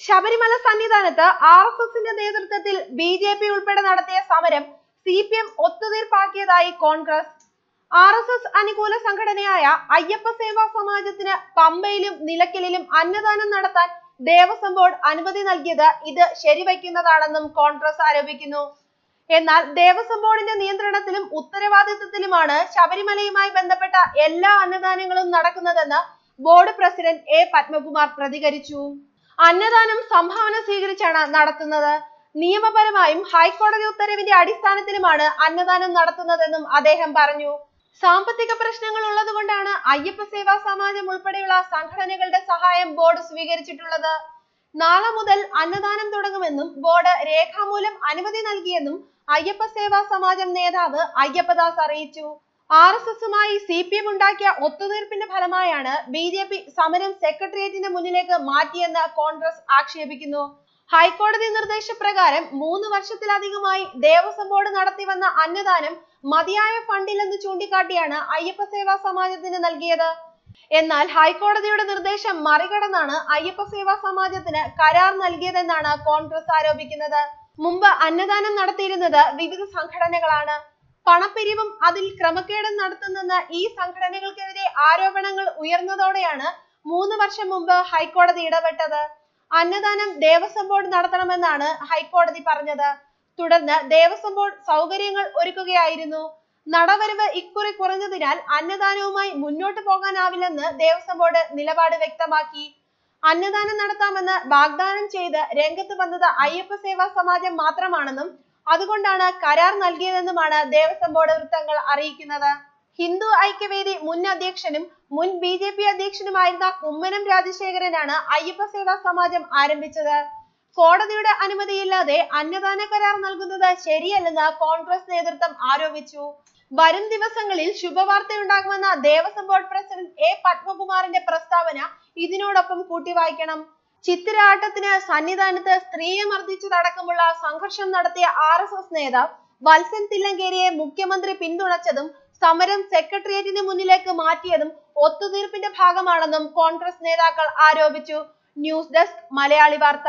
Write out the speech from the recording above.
ശബരിമല സന്നിധാനത്ത് R S എസിന്റെ നേതൃത്വത്തിൽ ബി ജെ പി ഉൾപ്പെടെ നടത്തിയ സമരം സി പി എം ഒത്തുതീർപ്പാക്കിയതായി കോൺഗ്രസ്. ആർ എസ് എസ് അനുകൂല സംഘടനയായ അയ്യപ്പ സേവാ സമാജത്തിന് പമ്പയിലും നിലയ്ക്കലിലും അന്നദാനം നടത്താൻ ദേവസ്വം ബോർഡ് അനുമതി നൽകിയത് ഇത് ശരിവയ്ക്കുന്നതാണെന്നും കോൺഗ്രസ് ആരോപിക്കുന്നു. എന്നാൽ ദേവസ്വം ബോർഡിന്റെ നിയന്ത്രണത്തിലും ഉത്തരവാദിത്വത്തിലുമാണ് ശബരിമലയുമായി ബന്ധപ്പെട്ട എല്ലാ അന്നദാനങ്ങളും നടക്കുന്നതെന്ന് ബോർഡ് പ്രസിഡന്റ് എ പത്മകുമാർ പ്രതികരിച്ചു. അന്നദാനം സംഭാവന സ്വീകരിച്ചാണ് നടത്തുന്നത്. നിയമപരമായും ഹൈക്കോടതി ഉത്തരവിന്റെ അടിസ്ഥാനത്തിലുമാണ് അന്നദാനം നടത്തുന്നതെന്നും അദ്ദേഹം പറഞ്ഞു. സാമ്പത്തിക പ്രശ്നങ്ങൾ ഉള്ളതുകൊണ്ടാണ് അയ്യപ്പ സേവാ സമാജം ഉൾപ്പെടെയുള്ള സംഘടനകളുടെ സഹായം ബോർഡ് സ്വീകരിച്ചിട്ടുള്ളത്. നാളെ മുതൽ അന്നദാനം തുടങ്ങുമെന്നും ബോർഡ് രേഖാമൂലം അനുമതി നൽകിയെന്നും അയ്യപ്പ സേവാ സമാജം നേതാവ് അയ്യപ്പദാസ് അറിയിച്ചു. ആർ എസ് എസുമായി സി പി എം ഉണ്ടാക്കിയ ഒത്തുതീർപ്പിന്റെ ഫലമായാണ് ബി ജെ പി സമരം സെക്രട്ടേറിയറ്റിന്റെ മുന്നിലേക്ക് മാറ്റിയെന്ന് കോൺഗ്രസ് ആക്ഷേപിക്കുന്നു. ഹൈക്കോടതി നിർദ്ദേശപ്രകാരം മൂന്ന് വർഷത്തിലധികമായി ദേവസ്വം ബോർഡ് നടത്തിവന്ന അന്നദാനം മതിയായ ഫണ്ടില്ലെന്ന് ചൂണ്ടിക്കാട്ടിയാണ് അയ്യപ്പ സേവാ സമാജത്തിന് നൽകിയത്. എന്നാൽ ഹൈക്കോടതിയുടെ നിർദ്ദേശം മറികടന്നാണ് അയ്യപ്പ സേവാ സമാജത്തിന് കരാർ നൽകിയതെന്നാണ് കോൺഗ്രസ് ആരോപിക്കുന്നത്. മുമ്പ് അന്നദാനം നടത്തിയിരുന്നത് വിവിധ സംഘടനകളാണ്. പണപ്പിരിവും അതിൽ ക്രമക്കേടും നടത്തുന്നെന്ന ഈ സംഘടനകൾക്കെതിരെ ആരോപണങ്ങൾ ഉയർന്നതോടെയാണ് മൂന്ന് വർഷം മുമ്പ് ഹൈക്കോടതി ഇടപെട്ടത്. അന്നദാനം ദേവസ്വം ബോർഡ് നടത്തണമെന്നാണ് ഹൈക്കോടതി പറഞ്ഞത്. തുടർന്ന് ദേവസ്വം ബോർഡ് സൗകര്യങ്ങൾ ഒരുക്കുകയായിരുന്നു. നടവരവ് ഇക്കുറി കുറഞ്ഞതിനാൽ അന്നദാനവുമായി മുന്നോട്ട് പോകാനാവില്ലെന്ന് ദേവസ്വം ബോർഡ് നിലപാട് വ്യക്തമാക്കി. അന്നദാനം നടത്താമെന്ന് വാഗ്ദാനം ചെയ്ത് രംഗത്ത് വന്നത് അയ്യപ്പ സേവാ സമാജം മാത്രമാണെന്നും അതുകൊണ്ടാണ് കരാർ നൽകിയതെന്നുമാണ് ദേവസ്വം ബോർഡ് വൃത്തങ്ങൾ അറിയിക്കുന്നത്. ഹിന്ദു ഐക്യവേദി മുൻ അധ്യക്ഷനും മുൻ ബി ജെ പി അധ്യക്ഷനുമായിരുന്ന കുമ്മനം രാജശേഖരനാണ് അയ്യപ്പ സേവാ സമാജം ആരംഭിച്ചത്. കോടതിയുടെ അനുമതിയില്ലാതെ അന്നദാന കരാർ നൽകുന്നത് ശരിയല്ലെന്ന് കോൺഗ്രസ് നേതൃത്വം ആരോപിച്ചു. വരും ദിവസങ്ങളിൽ ശുഭവാർത്തയുണ്ടാകുമെന്ന ദേവസ്വം ബോർഡ് പ്രസിഡന്റ് എ പത്മകുമാറിന്റെ പ്രസ്താവന ഇതിനോടൊപ്പം കൂട്ടിവായിക്കണം. ചിത്തിരാട്ടത്തിന് സന്നിധാനത്ത് സ്ത്രീയെ മർദ്ദിച്ചതടക്കമുള്ള സംഘർഷം നടത്തിയ ആർ എസ് എസ് നേതാവ് വത്സൻ തില്ലങ്കേരിയെ മുഖ്യമന്ത്രി പിന്തുണച്ചതും സമരം സെക്രട്ടേറിയറ്റിന് മുന്നിലേക്ക് മാറ്റിയതും ഒത്തുതീർപ്പിന്റെ ഭാഗമാണെന്നും കോൺഗ്രസ് നേതാക്കൾ ആരോപിച്ചു. ന്യൂസ് ഡെസ്ക് മലയാളി വാർത്ത.